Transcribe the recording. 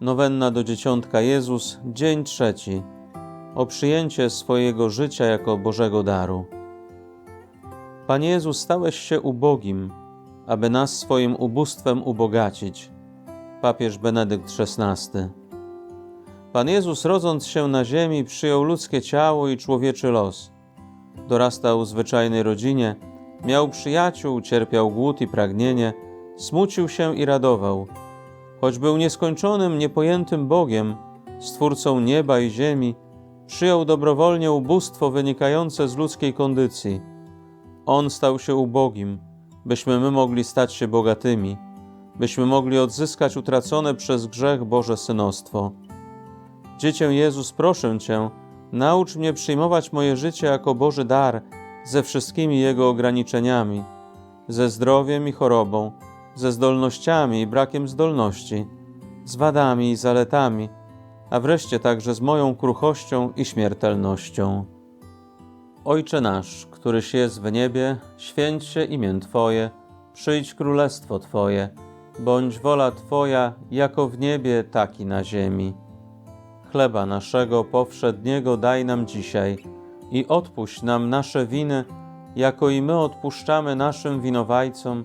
Nowenna do Dzieciątka Jezus, dzień trzeci. O przyjęcie swojego życia jako Bożego daru. Panie Jezus, stałeś się ubogim, aby nas swoim ubóstwem ubogacić. Papież Benedykt XVI. Pan Jezus, rodząc się na ziemi, przyjął ludzkie ciało i człowieczy los. Dorastał w zwyczajnej rodzinie, miał przyjaciół, cierpiał głód i pragnienie, smucił się i radował. Choć był nieskończonym, niepojętym Bogiem, stwórcą nieba i ziemi, przyjął dobrowolnie ubóstwo wynikające z ludzkiej kondycji. On stał się ubogim, byśmy my mogli stać się bogatymi, byśmy mogli odzyskać utracone przez grzech Boże synostwo. Dziecię Jezus, proszę Cię, naucz mnie przyjmować moje życie jako Boży dar ze wszystkimi jego ograniczeniami, ze zdrowiem i chorobą, ze zdolnościami i brakiem zdolności, z wadami i zaletami, a wreszcie także z moją kruchością i śmiertelnością. Ojcze nasz, któryś jest w niebie, święć się imię Twoje, przyjdź królestwo Twoje, bądź wola Twoja, jako w niebie, tak i na ziemi. Chleba naszego powszedniego daj nam dzisiaj i odpuść nam nasze winy, jako i my odpuszczamy naszym winowajcom,